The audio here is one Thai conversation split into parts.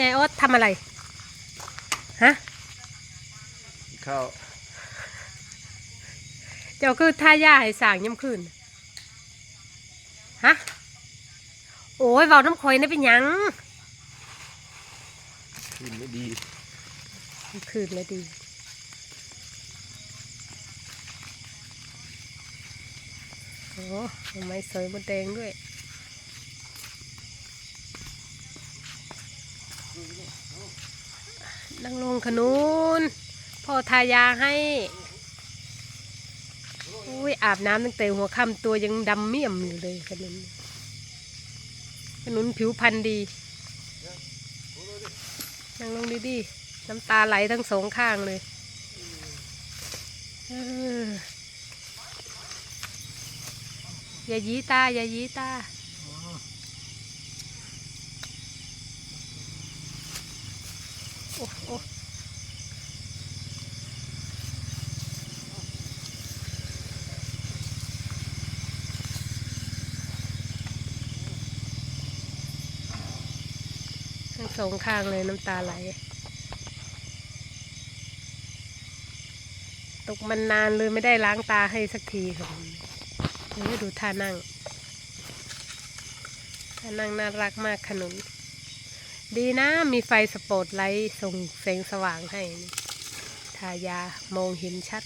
ยายโอ๊ตทำอะไร ฮะข้าวเจ้าคือท่าย่าให้สร้างย่ำคืนฮะ โอ้ยเบาน้ำข่อยนี่เป็นหยังกินไม่ดีย่ำคืนเลยดีโอ้ทำไมสวยบนแดงด้วย นั่งลงขนุนพ่อทายาให้อุ้ยอาบน้ำตั้งแต่หัวค่ำตัวยังดำเมี่ยมอยู่เลยขนุนขนุนผิวพรรณดีนั่งลงดีๆน้ำตาไหลทั้งสองข้างเลยเอออย่ายีตา อย่ายีตา โอ้โอ้ทั้งสองข้างเลยน้ำตาไหล ตกมันนานเลยไม่ได้ล้างตาให้สักทีค่ะดูท่านั่งท่านั่งน่ารักมากขนุน ดีนะ มีไฟสปอตไลท์ส่งแสงสว่างให้ทายามองเห็นชัด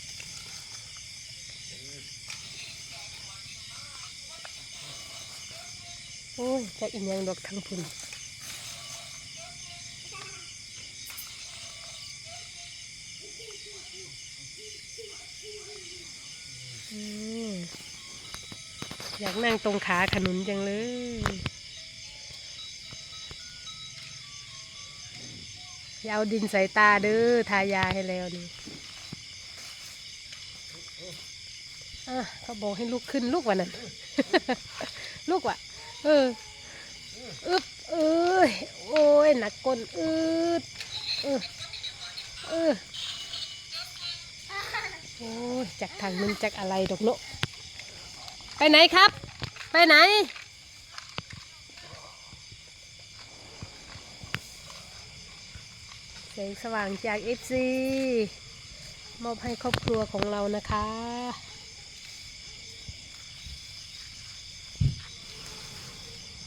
โอ้ยจะอีกยังดอกทั้งพุ่นอยากนั่งตรงขาขนุนจังเลย อย่าเอาดินใส่ตาเด้อทายาให้แล้วนี่เขาบอกให้ลุกขึ้นลุกวะนั่นลุกว่ะ เอออึบเอ้ยโอ้ยหนักก้นอืดเออเออโอ้ยจากทางนึงจากอะไรดอกเนาะไปไหนครับ ไปไหน แสงสว่างจาก FC มอบให้ครอบครัวของเรานะคะ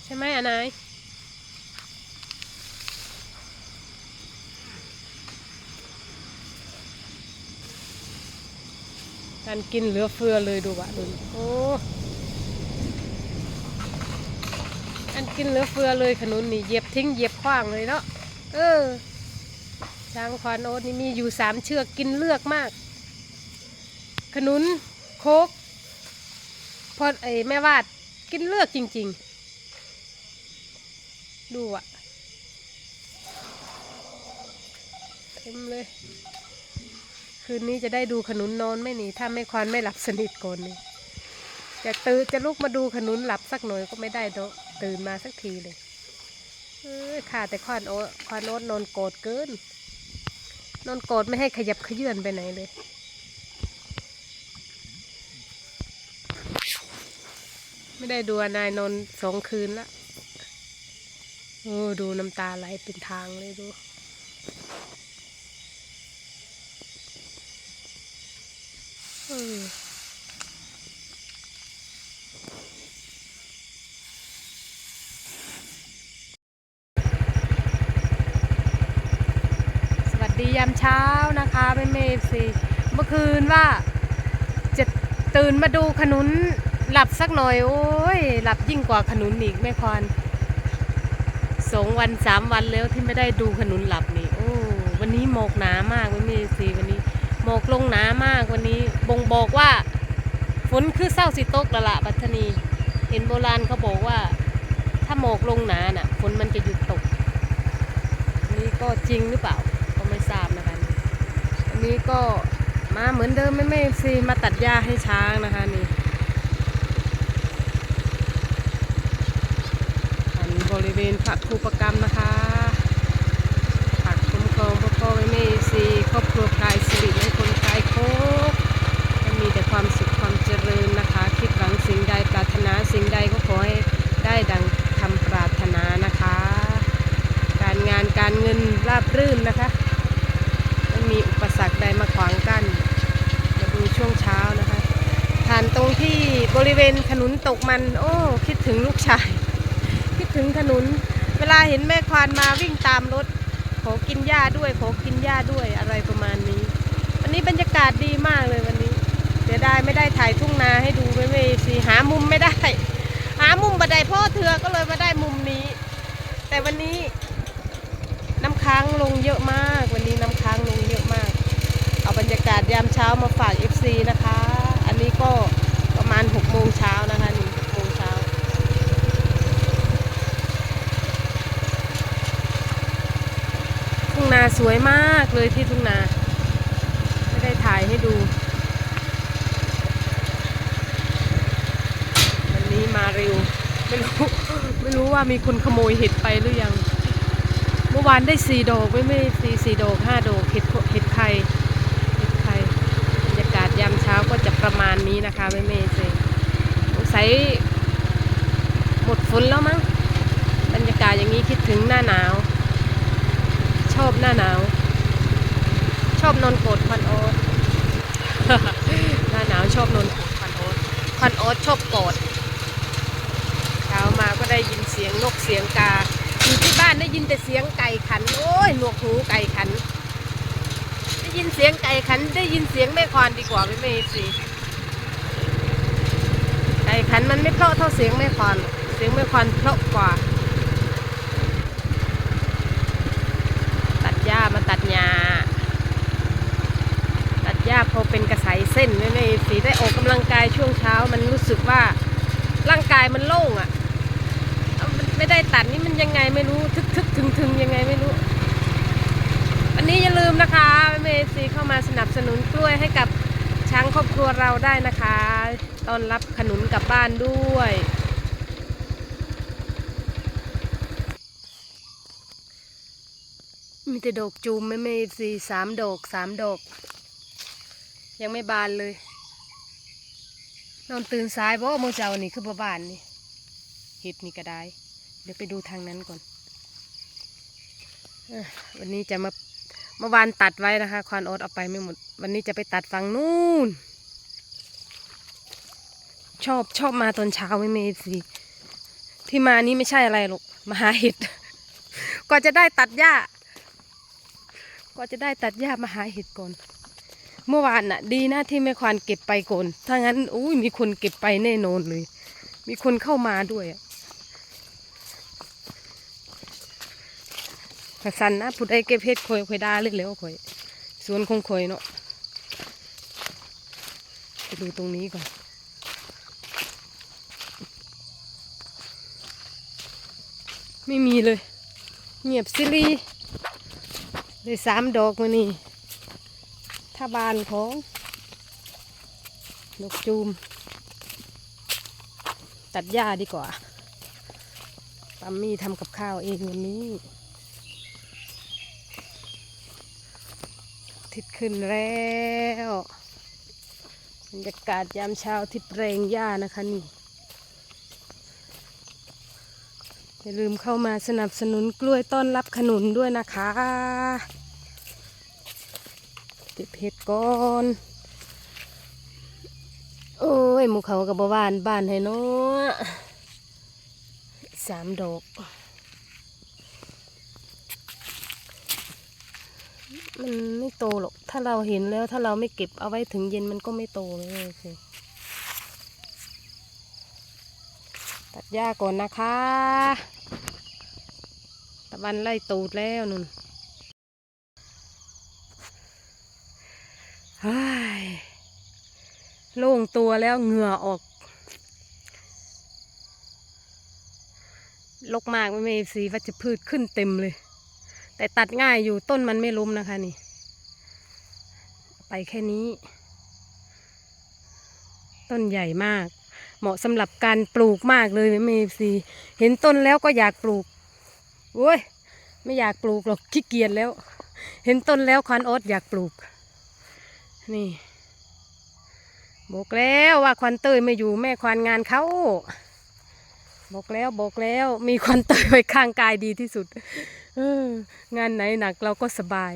ใช่ไหมอนายการกินเหลือเฟือเลยดูวะดูโอ้การกินเหลือเฟือเลยขนุนนี่เยียบทิ้งเยียบขว้างเลยเนาะเออ ช้างควานโอ๊ตนี่มีอยู่สามเชือกกินเลือกมาก ขนุนโคกพอไอแม่วาดกินเลือกจริง ๆ ดูอะเต็มเลย คืนนี้จะได้ดูขนุนนอนไม่หนีถ้าไม่ควานไม่หลับสนิทก่อนนี่จะตื่นจะลุกมาดูขนุนหลับสักหน่อยก็ไม่ได้ตื่นมาสักทีเลยเออขาแต่ควานโอ๊ตควานโอ๊ตนอนโกรธเกิน นอนกอดไม่ให้ขยับขยื่นไปไหนเลย ไม่ได้ดูนายนอนสองคืนละโอ้ดูน้ำตาไหลเป็นทางเลยดูเออสวัสดียาม เช้านะคะแม่เมฟซีเมื่อคืนว่าจะตื่นมาดูขนุนหลับสักหน่อย โอ้ย หลับยิ่งกว่าขนุนอีกแม่พรสองวันสามวันแล้วที่ไม่ได้ดูขนุนหลับนี่ โอ้วันนี้หมอกหนามากแม่เมฟซีวันนี้หมอกลงหนามากวันนี้บ่งบอกว่าฝนคือเศร้าสิตกละละปัทนี เห็นโบราณเขาบอกว่า ถ้าหมอกลงหนาน่ะฝนมันจะหยุดตก นี่ก็จริงหรือเปล่า ก็ไม่ทราบนะ นี้ก็มาเหมือนเดิมไม่ไม่ซีมาตัดหญ้าให้ช้างนะคะนี่อันบริเวณพระครูประกรรมนะคะผักคุ้มครองพ่อพ่อแม่แม่ซีครอบครัวกายสิริและคนกายโคกมีแต่ความสุขความเจริญนะคะ คิดหวังสิ่งใดปรารถนาสิ่งใดก็ขอให้ได้ดังคำปรารถนานะคะ การงานการเงินราบรื่นนะคะ รรคใดมาขวางกั้นมาดูช่วงเช้านะคะผ่านตรงที่บริเวณขนุนตกมัน โอ้ คิดถึงลูกชาย คิดถึงขนุน เวลาเห็นแม่ควานมาวิ่งตามรถ ขอกินหญ้าด้วย ขอกินหญ้าด้วยอะไรประมาณนี้ วันนี้บรรยากาศดีมากเลยวันนี้เสียดายไม่ได้ถ่ายทุ่งนาให้ดูไม่ไม่สิหามุมไม่ได้ หามุมบันไดพ่อเธอก็เลยมาได้มุมนี้ แต่วันนี้น้ำค้างลงเยอะมาก วันนี้น้ำค้างลงเยอะมาก ยามเช้ามาฝาก FC นะคะ อันนี้ก็ประมาณ6โมงเช้านะคะนี่6โมงเช้าทุ่งนาสวยมากเลยที่ทุ่งนา ไม่ได้ถ่ายให้ดู วันนี้มาเร็ว ไม่รู้ ไม่รู้ว่ามีคนขโมยเห็ดไปหรือยัง เมื่อวานได้สี่ดอก ไม่ไม่สี่สี่ดอกห้าดอกเห็ดเห็ดไข่เห็ดไข่บรร ยามเช้าก็จะประมาณนี้นะคะไม่ไม่สิสงสัยหมดฝนแล้วมั้งบรรยากาศอย่างนี้คิดถึงหน้าหนาว ชอบหน้าหนาว ชอบนอนกดควันโอ๊ตหน้าหนาวชอบนอนกดควันโอ๊ตควันโอ๊ตชอบกดเช้ามาก็ได้ยินเสียงนกเสียงกาอยู่ที่บ้านได้ยินแต่เสียงไก่ขัน โอ้ยหนวกหูไก่ขัน ยินเสียงไก่ขันได้ยินเสียงแม่ควานดีกว่าไม่ไม่สิไก่ขันมันไม่เพราะเท่าเสียงแม่ควานเสียงแม่ควานเพราะกว่า ตัดหญ้ามาตัดหญ้าตัดหญ้าพอเป็นกระสายเส้นไม่ไม่สีได้ออกกำลังกายช่วงเช้ามันรู้สึกว่าร่างกายมันโล่งอะ่ะไม่ได้ตัดนี่มันยังไงไม่รู้ทึกทึกถึงถึงยังไงไม่รู้ นี้อย่าลืมนะคะเมซีเข้ามาสนับสนุนกล้วยให้กับช้างครอบครัวเราได้นะคะต้อนรับขนุนกลับบ้านด้วย มีแต่ดอกจูมไม่ไม่สี่สามดอกสามดอก ยังไม่บานเลย นอนตื่นสายเพราะโมอเจ้านี่คือบ่บานนี่เห็ดนี่ก็ได้ เดี๋ยวไปดูทางนั้นก่อนวันนี้จะมา เมื่อวานตัดไว้นะคะ ควานโอดเอาไปไม่หมด วันนี้จะไปตัดฝั่งนู้นชอบชอบมาตอนเช้าไม่เมสิที่มานี่ไม่ใช่อะไรหรอกมาหาเห็ด ก็จะได้ตัดหญ้า ก็จะได้ตัดหญ้ามาหาเห็ดก่อน เมื่อวานน่ะ ดีนะที่แม่ควานเก็บไปก่อน ถ้างั้นอุ้ยมีคนเก็บไปแน่นอนเลย มีคนเข้ามาด้วยอะ กระสันนะผู้ใดเก็บเห็ดคอยคอยได้เลยแล้วคอยสวนคงคอยเนาะไปดูตรงนี้ก่อนไม่มีเลย เงียบซิลีได้สามดอกมานี่ถ้าบานของนกจูม ตัดหญ้าดีกว่าปัมมี่ทำกับข้าวเองวันนี้ ทิศขึ้นแล้วบรรยากาศยามเช้าทิศแรงหญ้านะคะนี่อย่าลืมเข้ามาสนับสนุนกล้วยต้อนรับขนุนด้วยนะคะเก็บเห็ดก่อนโอ้ยหมูเขากับบบ้านบ้านให้เนาะสามดอก มันไม่โตหรอก ถ้าเราเห็นแล้วถ้าเราไม่เก็บเอาไว้ถึงเย็นมันก็ไม่โตเลยสิตัดหญ้าก่อนนะคะ ตะวันไล่ตูดแล้วนุ่นเฮ้ยโล่งตัวแล้วเหงื่อออก ลกมากไม่มีสีวัชพืชขึ้นเต็มเลย แต่ตัดง่ายอยู่ต้นมันไม่ล้มนะคะนี่ ไปแค่นี้ ต้นใหญ่มาก เหมาะสำหรับการปลูกมากเลยแม่ซีเห็นต้นแล้วก็อยากปลูกโอ้ยไม่อยากปลูกหรอกขี้เกียจแล้ว เห็นต้นแล้วควานโอ๊ตอยากปลูก นี่บอกแล้วว่าควันเตยไม่อยู่แม่ควานงานเขาบอกแล้วบอกแล้วมีควันเตยไว้ข้างกายดีที่สุด งานไหนหนักเราก็สบาย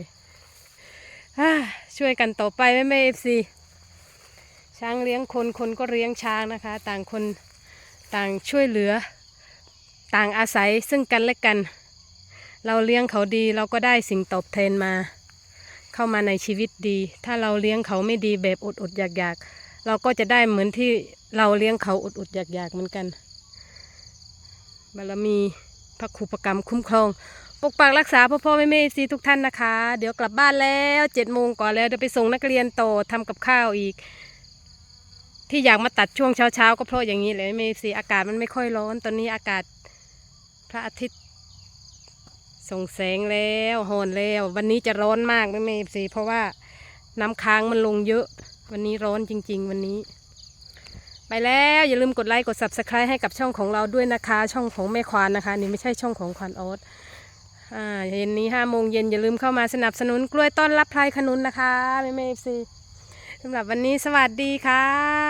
ช่วยกันต่อไปแม่แม่เอฟซีช้างเลี้ยงคนคนก็เลี้ยงช้างนะคะ ต่างคนต่างช่วยเหลือ ต่างอาศัยซึ่งกันและกัน เราเลี้ยงเขาดีเราก็ได้สิ่งตอบแทนมา เข้ามาในชีวิตดี ถ้าเราเลี้ยงเขาไม่ดีแบบอดอดๆอยากอยากๆเราก็จะได้เหมือนที่เราเลี้ยงเขาอดอดๆอยากอยากๆเหมือนกัน บารมีพระครูประกรรมคุ้มครอง ปกปักรักษาพ่อพ่อแม่แม่ซีทุกท่านนะคะ เดี๋ยวกลับบ้านแล้วเจ็ดโมงก่อนแล้วเดี๋ยวไปส่งนักเรียนโต่อทำกับข้าวอีก ที่อยากมาตัดช่วงเช้าเช้าๆก็เพราะอย่างนี้เลยแม่ซีอากาศมันไม่ค่อยร้อน ตอนนี้อากาศพระอาทิตย์ส่งแสงแล้วโหนแล้ว วันนี้จะร้อนมากแม่แม่ซีเพราะว่าน้ำค้างมันลงเยอะ วันนี้ร้อนจริง ๆ วันนี้ไปแล้วอย่าลืมกดไลค์กด subscribe ให้กับช่องของเราด้วยนะคะ ช่องของแม่ควานนะคะ นี่ไม่ใช่ช่องของควานออส เย็นนี้ห้าโมงเย็นอย่าลืมเข้ามาสนับสนุนกล้วยต้อนรับพลายขนุนนะคะแม่แม่ซีสำหรับวันนี้สวัสดีค่ะ